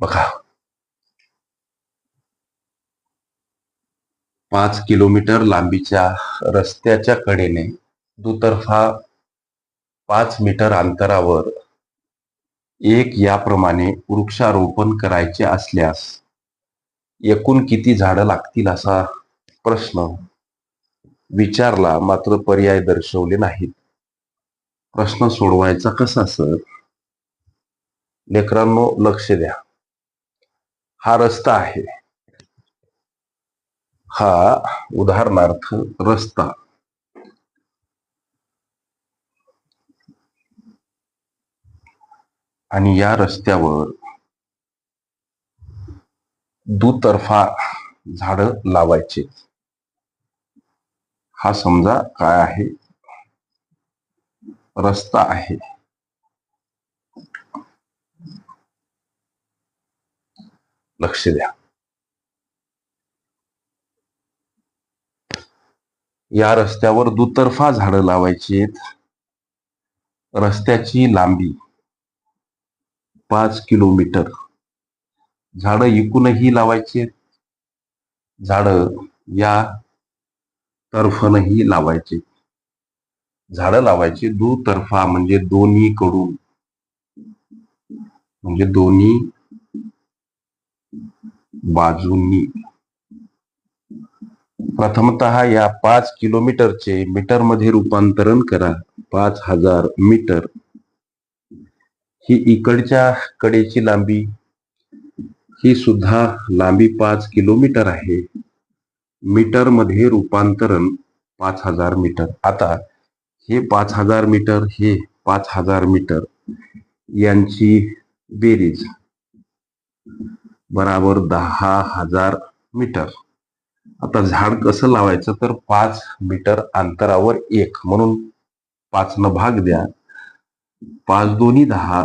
बघा. पाच किलोमीटर लांबीच्या रस्त्याच्या कडेने दुतर्फा पाच मीटर अंतरावर एक याप्रमाणे वृक्षारोपण करायचे असल्यास एकूण किती झाडं लागतील असा प्रश्न विचारला मात्र पर्याय दर्शवले नाहीत. प्रश्न सोडवायचा कसा सर? लेकरांनो लक्ष द्या. हा रस्ता आहे. हा उदाहरणार्थ रस्ता. आणि या रस्त्यावर दुतर्फा झाड लावायचे. हा समजा काय आहे? रस्ता आहे. लक्ष द्या या रस्त्यावर दुतर्फा झाडं लावायची रस्त्याची लांबी पाच किलोमीटर. झाडं इकूनही लावायची झाडं या तर्फनही लावायचे झाडं लावायची दुतर्फा म्हणजे दोन्ही कडून म्हणजे दोन्ही बाजूंनी. प्रथमतः या पाच किलोमीटरचे मीटरमध्ये रूपांतरण करा. पाच हजार मीटर. ही इकडच्या कडेची लांबी ही सुद्धा लांबी पाच किलोमीटर आहे. मीटरमध्ये रूपांतरण पाच हजार मीटर. आता हे पाच हजार मीटर हे पाच हजार मीटर यांची बेरीज. बराबर दहा हजार मीटर. आता झाड कसं लावायचं तर पाच मीटर अंतरावर एक. म्हणून पाच न भाग द्या. पाच दोन्ही दहा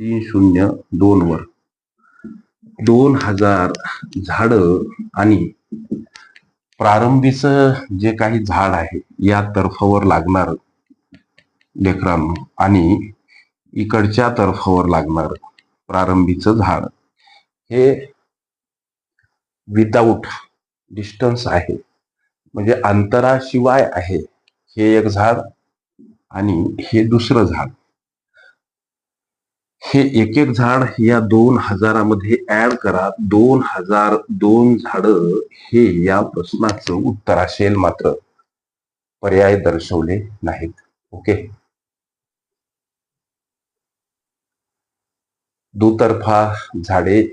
तीन शून्य दोन वर. दोन हजार झाड आणि प्रारंभीच जे काही झाड आहे या तर्फावर लागणार लेकरांनो. आणि इकडच्या तर्फावर लागणार प्रारंभीचं झाड. हे विदाऊट डिस्टन्स आहे. म्हणजे अंतराशिवाय आहे. हे एक झाड आणि हे दुसरं झाड. हे एक एक झाड या दोन हजारामध्ये ऍड करा. दोन हजार दोन झाड हे या प्रश्नाचं उत्तर असेल मात्र. पर्याय दर्शवले नाहीत. ओके? दुतर्फा झाडे